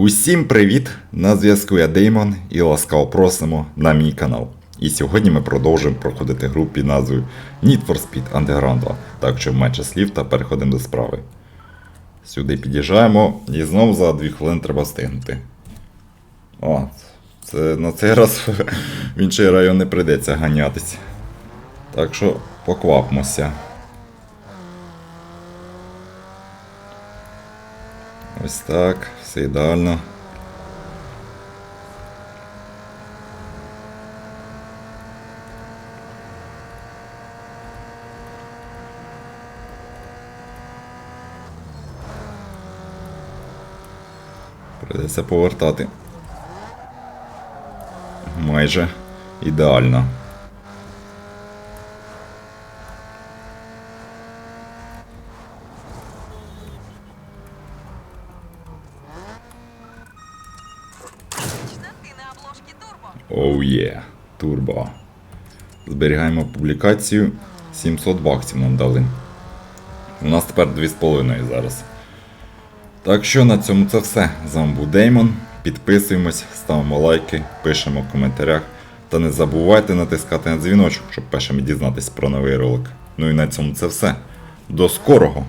Усім привіт! На зв'язку я Деймон і ласкаво просимо на мій канал. І сьогодні ми продовжуємо проходити гру під назвою Need for Speed Underground 2. Так що менше слів та переходимо до справи. Сюди під'їжджаємо і знову за 2 хвилини треба встигнути. О, це на цей раз в інший район не прийдеться ганятись. Так що поквапмося. Ось так, все ідеально. Придеться повертати. Майже ідеально. Оу є, турбо. Зберігаємо публікацію. 700 баксів нам дали. У нас тепер 2,5 зараз. Так що на цьому це все. З вами був Деймон. Підписуємось, ставимо лайки, пишемо в коментарях. Та не забувайте натискати на дзвіночок, щоб першими дізнатись про новий ролик. Ну і на цьому це все. До скорого!